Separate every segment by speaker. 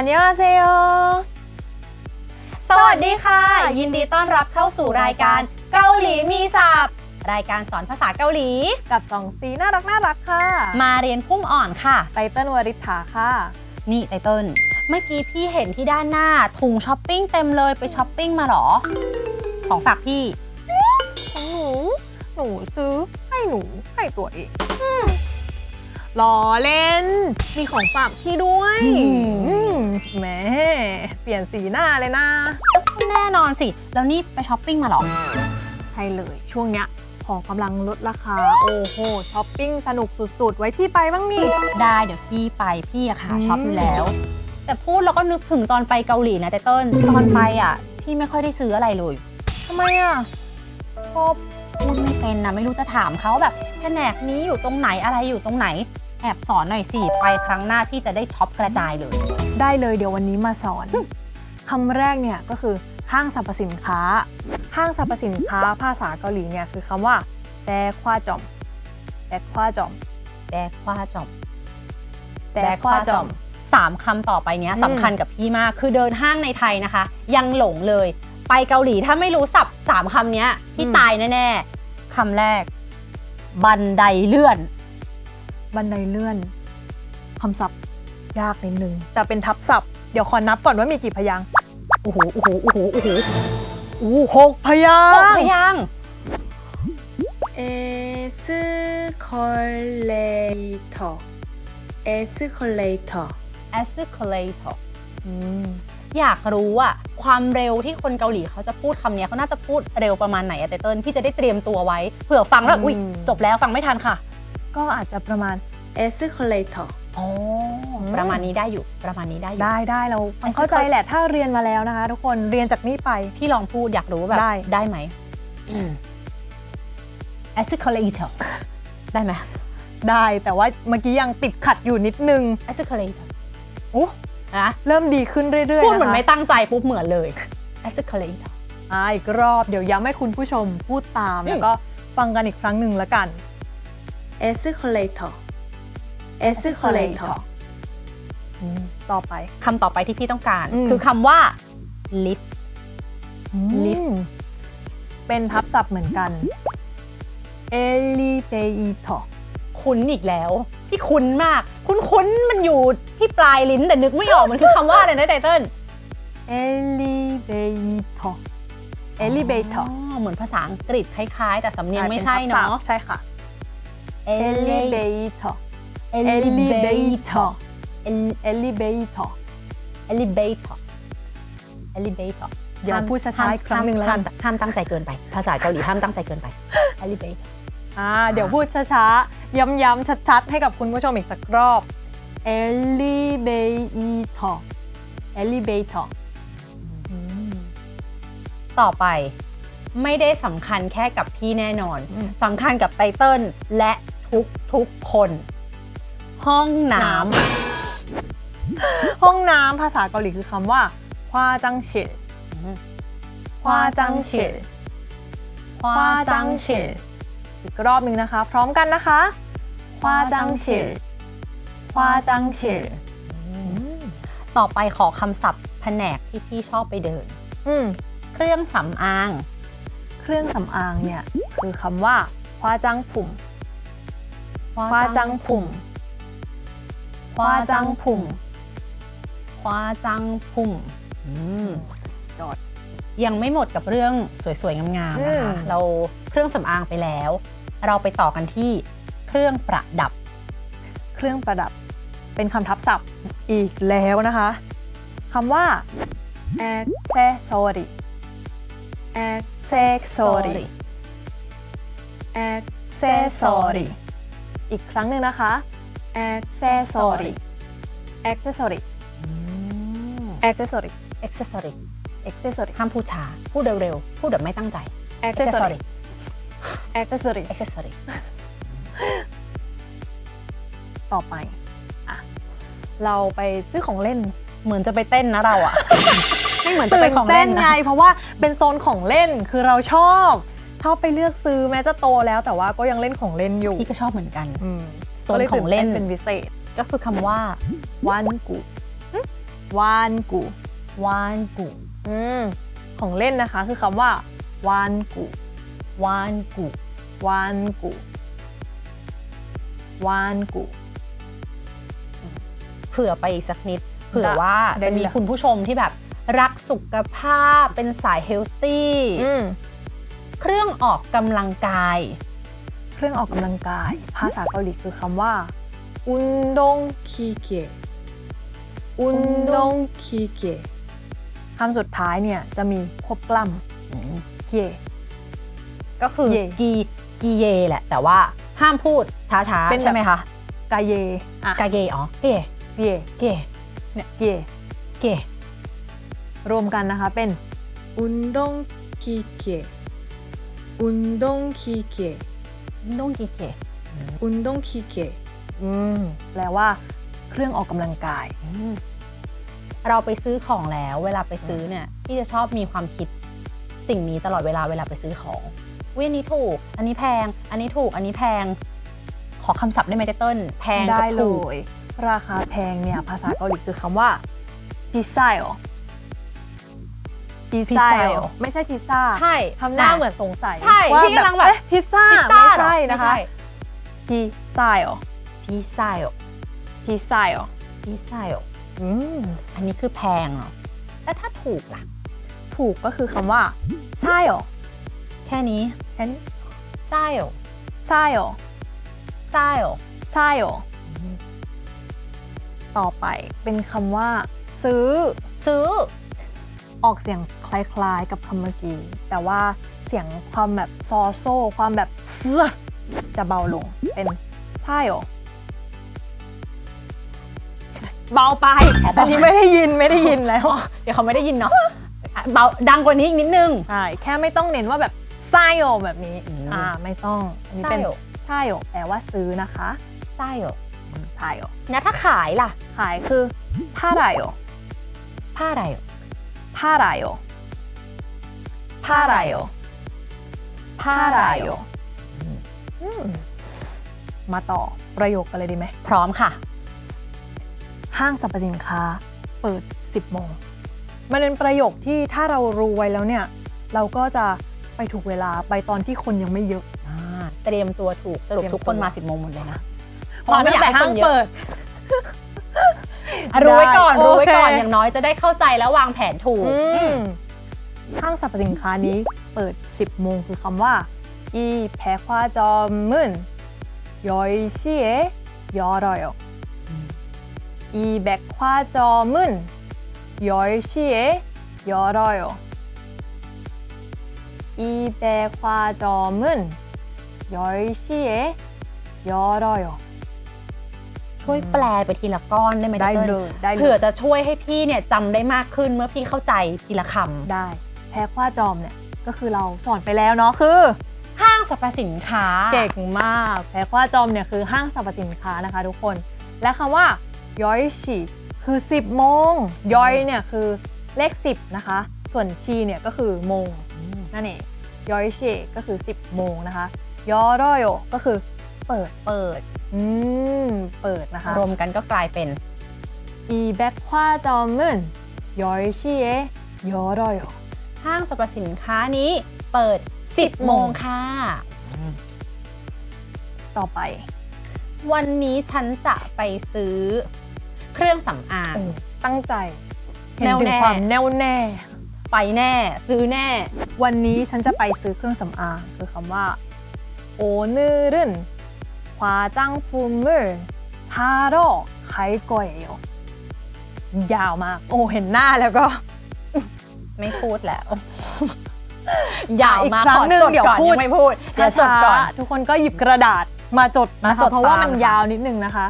Speaker 1: อันยองอาเซโย
Speaker 2: สวัสดีค่ะ ยินดีต้อนรับเข้าสู่รายการเกาหลีมีศัพท์รายการสอนภาษาเกาหลี
Speaker 1: กับสองสีน่ารักน่ารักค่ะ
Speaker 2: มาเรียนพุ่งอ่อนค่ะ
Speaker 1: ไตเติ้ลวริษฐาค่ะ
Speaker 2: นี่ไตเติ้ลเมื่อกี้พี่เห็นที่ด้านหน้าถุงช้อปปิ้งเต็มเลยไปช้อปปิ้งมาเหรอ ของฝากพี่
Speaker 1: ของหนู หนูซื้อให้หนูให้ตัวเอง ล้อเล่น มีของฝากพี่ด้วย
Speaker 2: อืม
Speaker 1: อืมแหมเปลี่ยนสีหน้าเลยนะ
Speaker 2: แน่นอนสิ แล้วนี่ไปช้อปปิ้งมาเหรอ
Speaker 1: ใช่เลย ช่วงเนี้ยของกำลังลดราคา โอ้โหช้อปปิ้งสนุกสุด ๆ ไว้พี่ไปบ้างนี่
Speaker 2: ได้เดี๋ยวพี่ไปพี่อะค่ะ
Speaker 1: อืม
Speaker 2: ช็อปอยู่แล้ว แต่พูดแล้วก็นึกถึงตอนไปเกาหลีนะไตเติ้ลตอนไปอะพี่ไม่ค่อยได้ซื้ออะไรเลย
Speaker 1: ทำไมอะ
Speaker 2: ก็ พูดไม่เป็นนะไม่รู้จะถามเขาแบบแผนกนี้อยู่ตรงไหนอะไรอยู่ตรงไหน แอบสอนหน่อยสิไปครั้งหน้าพี่จะได้ช็อปกระจายเลย
Speaker 1: ได้เลยเดี๋ยววันนี้มาสอนคำแรกเนี่ยก็คือห้างสรรพสินค้า ห้างสรรพสินค้าภาษาเกาหลีเนี่ยคือคำว่าแบควาจอมแบควาจอม
Speaker 2: แบกคว้าจอม
Speaker 1: แบควาจอม
Speaker 2: สามคำต่อไปเนี้ย
Speaker 1: อืม
Speaker 2: สำคัญกับพี่มาก คือเดินห้างในไทยนะคะ ยังหลงเลย ไปเกาหลีถ้าไม่รู้สับสามคำเนี้ยพี่ตายแน่ๆ คำแรก บันไดเลื่อน
Speaker 1: บันไดเลื่อนคำศัพท์ยากนิดนึง แต่เป็นทับศัพท์ เดี๋ยวขอนับก่อนว่ามีกี่พยางค์
Speaker 2: โอ้โหโอ้โหโอ้โหโอ้โห
Speaker 1: อู้หกพยา
Speaker 2: หก
Speaker 1: ง
Speaker 2: พ
Speaker 1: ค์
Speaker 2: ยางค์
Speaker 3: 에스컬레이터 에스컬레이터
Speaker 2: escalator
Speaker 1: อืม
Speaker 2: อยากรู้อะความเร็วที่คนเกาหลีเขาจะพูดคำนี้เขาน่าจะพูดเร็วประมาณไหนอะเตเติ้ลพี่จะได้เตรียมตัวไว้เผื่อฟังแล้วอุ้ยจบแล้วฟังไม่ทันค่ะ
Speaker 1: ก็อาจจะประมาณ
Speaker 3: e s c a l a t o r
Speaker 2: อ๋อประมาณนี้ได้อยู่ประมาณนี้ได้อยู่
Speaker 1: ได้ได้เราเข้าใจแหละถ้าเรียนมาแล้วนะคะ ทุกคนเรียนจากนี้ไป
Speaker 2: พี่ลองพูดอยากรู้แบบ
Speaker 1: ได้
Speaker 2: ได้ไหม e s c a l a t o r ได้ไหม
Speaker 1: ได้แต่ว่าเมื่อกี้ยังติดขัดอยู่นิดนึง
Speaker 2: e s c a l a t o r
Speaker 1: โอ้
Speaker 2: นะ
Speaker 1: เริ่มดีขึ้นเรื่อยๆ
Speaker 2: พูดเหมือนไม่ตั้งใจปุ๊บเหมือนเลย a s c o l a t e
Speaker 1: อ่าอีกรอบเดี๋ยวย้ำให้คุณผู้ชมพูดตาม แล้วก็ฟังกันอีกครั้งหนึ่งละกัน
Speaker 3: a s c o l a t e a s c o l a t e
Speaker 1: ต่อไป
Speaker 2: คำต่อไปที่พี่ต้องการ คือคำว่า lift
Speaker 1: lift เป็นทับศัพท์เหมือนกัน elevator
Speaker 2: คุ้นอีกแล้ว พี่คุ้นมาก คุ้นคุ้นมันอยู่ ที่ปลายลิ้นแต่นึกไม่ออกมันคือคำว่าอะไรนะไตเติ้ล
Speaker 1: elevator elevator
Speaker 2: อ๋อเหมือนภาษาอังกฤษคล้าย ๆ แต่สำเนียงไม่ใช่
Speaker 1: ป็ทับศัพ
Speaker 2: เนาะ
Speaker 1: ท์ใช่ค่ะ
Speaker 2: elevator
Speaker 1: elevator
Speaker 2: elevator
Speaker 1: elevator
Speaker 2: elevator elevator
Speaker 1: เดี๋ยวพูดช้าๆอีกครั้งหนึ่งแล้วกัน
Speaker 2: ห้ามห้ามตั้งใจเกินไป ภาษาเกาหลีห้ามตั้งใจเกินไป elevator
Speaker 1: อ่าเดี๋ยวพูดช้าๆย้ำๆชัดๆ ให้กับคุณผู้ชมอีกสักรอบ elevator elevator
Speaker 2: ต่อไปไม่ได้สำคัญแค่กับพี่แน่นอน
Speaker 1: อืม
Speaker 2: สำคัญกับไตเติ้ลและทุกทุกๆคน ห้องน้
Speaker 1: น้ห้องน้ำภาษาเกาหลีคือคำว่าฮวาจังชิลำฮวาจังชิล
Speaker 2: ฮวาจังฉิน
Speaker 1: อีกรอบหนึ่งนะคะ พร้อมกันนะคะฮวาจังชิ ลฮวาจังชิล
Speaker 2: ต่อไปขอคำศัพท์แผนกที่พี่ชอบไปเดิน
Speaker 1: อืม
Speaker 2: เครื่องสำอาง
Speaker 1: เครื่องสำอางเนี่ย คือคำว่าฮวาจังผุ่มฮวาจังผุ่มฮวาจังผุ่ม
Speaker 2: ฮวาจังพุ่มอืม
Speaker 1: ยอด
Speaker 2: ยังไม่หมดกับเรื่องสวยๆ งามๆนะคะ
Speaker 1: อืม
Speaker 2: เราเครื่องสำอางไปแล้ว เราไปต่อกันที่เครื่องประดับ
Speaker 1: เครื่องประดับ เป็นคำทับศัพท์อีกแล้วนะคะคำว่า accessory accessory accessory อีกครั้งหนึ่งนะคะ accessory accessory accessory
Speaker 2: accessory
Speaker 1: accessory
Speaker 2: ห้ามพูดช้า พูดเร็วๆ พูดแบบไม่ตั้งใจ
Speaker 1: accessory accessory
Speaker 2: accessory
Speaker 1: ต่อไปอะ เราไปซื้อของเล่น
Speaker 2: เหมือนจะไปเต้นนะเราอะ ไม่เหมือนจะไปของเล่น
Speaker 1: ตื่
Speaker 2: นะ
Speaker 1: ไง เพราะว่าเป็นโซนของเล่นคือเราชอบชอบไปเลือกซื้อแม้จะโตแล้วแต่ว่าก็ยังเล่นของเล่นอยู่
Speaker 2: พี่ก็ชอบเหมือนกัน
Speaker 1: อืม
Speaker 2: โซนของเล่น
Speaker 1: ก็ยตื่ต้เป็นพิเศษ
Speaker 2: ก็คือคำว่า
Speaker 1: วันกูวันกู
Speaker 2: วานกุ
Speaker 1: อืมของเล่นนะคะ คือคำว่า วันกู
Speaker 2: วานกุ
Speaker 1: วันกูวันกู
Speaker 2: เผื่อไปอีกสักนิด เผื่อว่า
Speaker 1: ได้
Speaker 2: จะมี
Speaker 1: ได้
Speaker 2: คุณผู้ชมที่แบบรักสุขภาพเป็นสายเฮลตี้
Speaker 1: อืม
Speaker 2: เครื่องออกกำลังกาย
Speaker 1: เครื่องออกกำลังกาย ภาษาเกาหลีคือคำว่าอุนดงคีเกะอุนดงคีเกะคำสุดท้ายเนี่ยจะมีควบกล้ำเกะ
Speaker 2: ก็คือ
Speaker 1: เย่
Speaker 2: กีกีเยแหละ แต่ว่าห้ามพูดช้า
Speaker 1: เป็น
Speaker 2: ๆ
Speaker 1: แบบ
Speaker 2: ใช่ไหมคะ
Speaker 1: กาเยอะ
Speaker 2: กาเยอ๋อเก
Speaker 1: เกะ
Speaker 2: เก
Speaker 1: เนี่ยเกะ
Speaker 2: เก
Speaker 1: รวมกันนะคะเป็น
Speaker 3: 운동 기계 운동 기계
Speaker 2: นุ่งกีเก
Speaker 3: 운동 기계
Speaker 1: อืมแปลว่า เครื่องออกกำลังกาย
Speaker 2: เราไปซื้อของแล้ว เวลาไปซื้อเนี่ยพี่จะชอบมีความคิดสิ่งนี้ตลอดเวลาเวลาไปซื้อของวิอันนี้ถูก อันนี้แพง อันนี้ถูก อันนี้แพง ขอคำศัพท์ได้ไหมเต้นแพงกับ
Speaker 1: ได้เล
Speaker 2: ถูก
Speaker 1: ย ราคาแพงเนี่ย ภาษาเกาหลีคือคำว่าพิซซ่าเหรอพิซซ่าเหรอไม่ใช่พิซซ่า
Speaker 2: ใช่
Speaker 1: ทำหน้าเหมือนสงสัย
Speaker 2: ใช่
Speaker 1: ว่า
Speaker 2: พี่กำลังแบบ
Speaker 1: เอ๊ะพิซซ่า
Speaker 2: พิซซ่า
Speaker 1: ไม่
Speaker 2: เหรอ
Speaker 1: ใช่นะคะ
Speaker 2: ไม่ใช่
Speaker 1: พิซซ่าเหรอ
Speaker 2: พิซซ่าเหรอ
Speaker 1: พิซซ่าเหรอ
Speaker 2: พิซซ่าเหรอ
Speaker 1: อืม
Speaker 2: อันนี้คือแพงเหรอแล้วถ้าถูกล่ะ
Speaker 1: ถูกก็คือคำว่าใช่เหรอ
Speaker 2: แค่นี้
Speaker 1: แค่นี้
Speaker 2: ใช่เหรอ
Speaker 1: ใช่เหรอ
Speaker 2: ใช่เหรอ
Speaker 1: ใช่เหรอ ต่อไป เป็นคำว่า ซื้อ
Speaker 2: ซื้อ
Speaker 1: ออกเสียงคล้ายๆ กับคำเมื่อกี้ แต่ว่าเสียงความแบบซอโซ่ความแบบ จะเบาลง เป็นใช่เหรอเบาไปอันนี้ไม่ได้ยินไม่ได้ยินแล้ว
Speaker 2: เดี๋ยวเขาไม่ได้ยินเนาะอะเบาดังกว่านี้อีกนิดนึง
Speaker 1: ใช่ แค่ไม่ต้องเน้นว่าแบบไส้โอแบบนี้
Speaker 2: อืม
Speaker 1: อ่า ไม่ต้อง อันนี้เป็น
Speaker 2: ไส้โอ
Speaker 1: ใช่โอแปลว่าซื้อนะคะ
Speaker 2: ใช่เหรอ
Speaker 1: ใช่โอ
Speaker 2: แล้วถ้าขายล่ะ
Speaker 1: ขายคือผ้าไรโอ
Speaker 2: ผ้าอะไรเหรอ
Speaker 1: ผ้าไรโอผ้าไรโอผ้าไรโออืมมาต่อประโยคกันเลยดีไหม
Speaker 2: พร้อมค่ะ
Speaker 1: ห้างสรรพสินค้า เปิด 10 โมง มันเป็นประโยคที่ถ้าเรารู้ไว้แล้วเนี่ย เราก็จะไปถูกเวลาไปตอนที่คนยังไม่เยอะ
Speaker 2: อ่าเตรียมตัวถูกสรุป
Speaker 1: เตรียม
Speaker 2: ทุกคน
Speaker 1: ตัว
Speaker 2: มา10โมงหมดเลยนะ
Speaker 1: เพราะตั้งแต่ห้างเปิด
Speaker 2: อะรู้ไว้ก่อน
Speaker 1: ได้
Speaker 2: รู้ไว้ก่อน
Speaker 1: โอเค
Speaker 2: อย่างน้อยจะได้เข้าใจแล้ววางแผนถูก
Speaker 1: อืมห้างสรรพสินค้านี้เปิด 10 โมงคือคำว่าอีแพควาจอมึนยอยชีเอยอรอยอีแบกควาจอมึนยอยชีเอยอรอยอีแบกควาจอมึนยอยชีเอยอรอย
Speaker 2: ช่วยแปลไปทีละก้อนได้ไหม
Speaker 1: ได้
Speaker 2: ติ้
Speaker 1: เลยได้เลย
Speaker 2: เผื่อจะช่วยให้พี่เนี่ยจำได้มากขึ้นเมื่อพี่เข้าใจทีละค
Speaker 1: ได้แพ้คว้าจอมเนี่ยก็คือเราสอนไปแล้วเนาะคือำ
Speaker 2: ห้างสรรพสินค้า
Speaker 1: เก่งมากแพ้คว้าจอมเนี่ยคือห้างสรรพสินค้านะคะทุกคน และคำว่าย้อยฉีคือ 10โมงย้อยเนี่ยคือเลข 10 นะคะ ส่วนชีเนี่ยก็คือโมงนั่นเองย้อยฉีก็คือ 10 โมงนะคะยอรอยโอก็คือเปิด
Speaker 2: เปิด
Speaker 1: อืม เปิดนะคะ
Speaker 2: รวมกันก็กลายเป็น
Speaker 1: อีแบ็คว้าจอมมืนย้อยชี่เอยอรอย
Speaker 2: ห้างสรรพสินค้านี้เปิด 10 โมงค่ะ
Speaker 1: ต่อไป
Speaker 2: วันนี้ฉันจะไปซื้อเครื่องสำอาง
Speaker 1: ตั้งใจแห็
Speaker 2: น
Speaker 1: ถึงความแน่วแน่
Speaker 2: ไปแน่ ซื้อแน่
Speaker 1: วันนี้ฉันจะไปซื้อเครื่องสำอาง คือคำว่า โอเนอร์ 화장품을 사러 갈 거예요 ยาวมาก โอ้เห็นหน้าแล้วก็
Speaker 2: ไม่พูดแล้ว ยาว
Speaker 1: อีก
Speaker 2: มาก
Speaker 1: ครั้งหนึ่ง
Speaker 2: ขอจ
Speaker 1: เดี๋ยว
Speaker 2: ก่อน
Speaker 1: พูด
Speaker 2: งไม่พูด เดี๋ยวจดก่อน
Speaker 1: ช้าๆทุกคนก็หยิบกระดาษมาจดนะ
Speaker 2: มาจ
Speaker 1: คะ
Speaker 2: ด
Speaker 1: เพราะว่า
Speaker 2: ตาม
Speaker 1: มัน
Speaker 2: ค่ะ
Speaker 1: ยาวนิดนึงนะคะ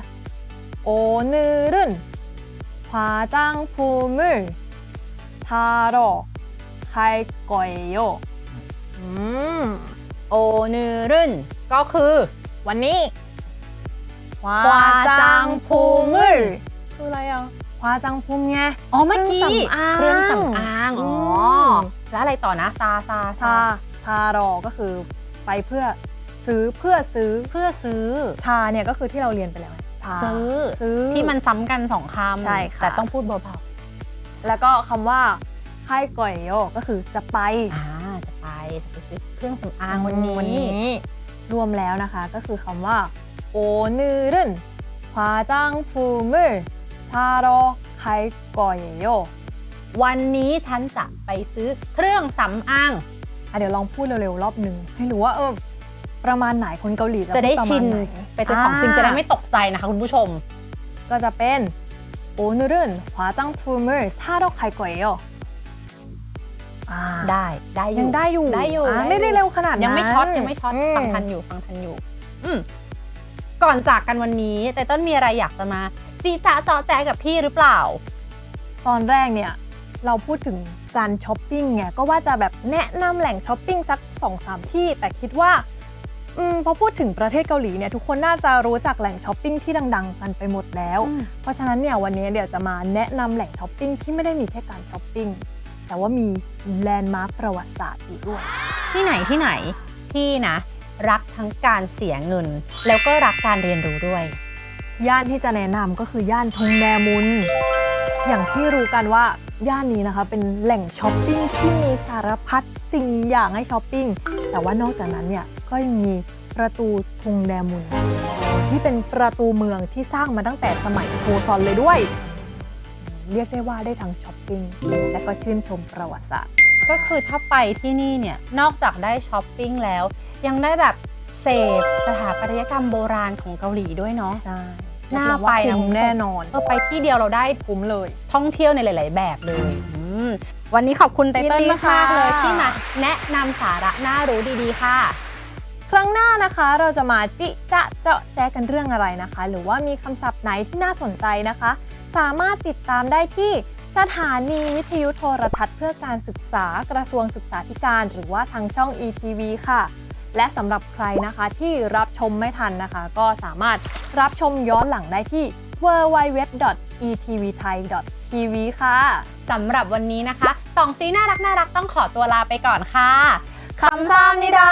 Speaker 1: 오늘은 화장품을 사러 갈 거예요อืม
Speaker 2: โอนึรึนก็คือ
Speaker 1: วันนี้
Speaker 2: ขวาจังพูมือ
Speaker 1: คืออะไรอะขวาจังพุมไง
Speaker 2: อ๋อเมื่อกี้
Speaker 1: เครื่องสำอาง
Speaker 2: อ๋อแล้วอะไรต่อนะซาซา
Speaker 1: ซาทารอก็คือไปเพื่อซื้อเพื่อซื้อ
Speaker 2: เพื่อซื้อ
Speaker 1: ทาเนี่ยก็คือที่เราเรียนไปแล้ว
Speaker 2: ซื้อ
Speaker 1: ซื้อ
Speaker 2: ที่มันซ้ำกันสองคำ
Speaker 1: ใช่ค่ะ
Speaker 2: แต่ต้องพูดเบาๆ
Speaker 1: แล้วก็คำว่าไข่ก่อยโยก็คือจะไป
Speaker 2: อ่าจะไปจะไปซื้อเครื่องสำอางวันนี้
Speaker 1: วันนี้ รวมแล้วนะคะก็คือคำว่าโอนึรึน화장품을 사러 갈 거예요
Speaker 2: วันนี้ฉันจะไปซื้อเครื่องสำอาง
Speaker 1: อ่ะเดี๋ยวลองพูดเร็วๆรอบหนึ่งให้รู้ว่าเออประมาณไหนคนเกาหลี
Speaker 2: จะได้
Speaker 1: พูประ
Speaker 2: ชิ
Speaker 1: มาณ
Speaker 2: น
Speaker 1: ไหน
Speaker 2: ไปเจอของจริงจะได้ไม่ตกใจนะคะคุณผู้ชม
Speaker 1: ก็จะเป็น오늘은 화장품을 사러 갈 거예요 อ่า
Speaker 2: ได้ได้อ
Speaker 1: ยั
Speaker 2: ยู่
Speaker 1: งได้อยู่
Speaker 2: ได้อยู่
Speaker 1: อ่า
Speaker 2: ได้อยู่
Speaker 1: ไม่ได้เร็วขนาดนั้น
Speaker 2: ยังไม่ช็อตยังไม่ช็อต
Speaker 1: ม
Speaker 2: ฟังทันอยู่ฟังทันอยู่ อืมก่อนจากกันวันนี้ไตเติ้ลมีอะไรอยากจะมาจีจ้าจอแจกับพี่หรือเปล่า
Speaker 1: ตอนแรกเนี่ยเราพูดถึงการช้อปปิ้งไงก็ว่าจะแบบแนะนำแหล่งช้อปปิ้งสัก2อสามที่ แต่คิดว่าอืมพอพูดถึงประเทศเกาหลีเนี่ยทุกคนน่าจะรู้จักแหล่งช้อปปิ้งที่ดังๆกันไปหมดแล้ว
Speaker 2: อืม
Speaker 1: เพราะฉะนั้นเนี่ยวันนี้เดี๋ยวจะมาแนะนำแหล่งช้อปปิ้งที่ไม่ได้มีแค่การช้อปปิ้ง แต่ว่ามีแลนด์มาร์คประวัติศาสตร์อยู่ด้วย
Speaker 2: ที่ไหนที่ไหนพี่นะ รักทั้งการเสียเงิน แล้วก็รักการเรียนรู้ด้วย
Speaker 1: ย่านที่จะแนะนำก็คือย่านทงแดมุน อย่างที่รู้กันว่าย่านนี้นะคะเป็นแหล่งช้อปปิ้งที่มีสารพัดสิ่งอย่างให้ช้อปปิ้ง แต่ว่านอกจากนั้นเนี่ยก็ยังมีประตูทงแดมุน ที่เป็นประตูเมืองที่สร้างมาตั้งแต่สมัยโชซอนเลยด้วย เรียกได้ว่าได้ทั้งช้อปปิ้งและก็ชื่นชมประวัติศาสตร์
Speaker 2: ก็คือถ้าไปที่นี่เนี่ยนอกจากได้ช้อปปิ้งแล้ว ยังได้แบบเสพสถาปัตยกรรมโบราณของเกาหลีด้วยเนาะ
Speaker 1: ใช่
Speaker 2: น่าไปนะ
Speaker 1: คุ้มแน่นอน
Speaker 2: เออไปที่เดียวเราได้
Speaker 1: คุ้มเลย
Speaker 2: ท่องเที่ยวในหลาย ๆ แบบเลยอืมวันนี้ขอบคุณไตเติ้ล
Speaker 1: ยินดี
Speaker 2: มากๆเลย
Speaker 1: ค่ะ
Speaker 2: ที่มาแนะนำสาระน่ารู้ดีๆค่ะ
Speaker 1: ครั้งหน้านะคะเราจะมาจิจะเจาะแจกันเรื่องอะไรนะคะ หรือว่ามีคำศัพท์ไหนที่น่าสนใจนะคะ สามารถติดตามได้ที่สถานีวิทยุโทรทัศน์เพื่อการศึกษากระทรวงศึกษาธิการ หรือว่าทางช่อง ETV ค่ะ และสำหรับใครนะคะที่รับชมไม่ทันนะคะ ก็สามารถรับชมย้อนหลังได้ที่ www.etvthai.tv ค่ะ
Speaker 2: สำหรับวันนี้นะคะสองซีน่ารักน่ารักต้องขอตัวลาไปก่อนค่ะคำรามนิดา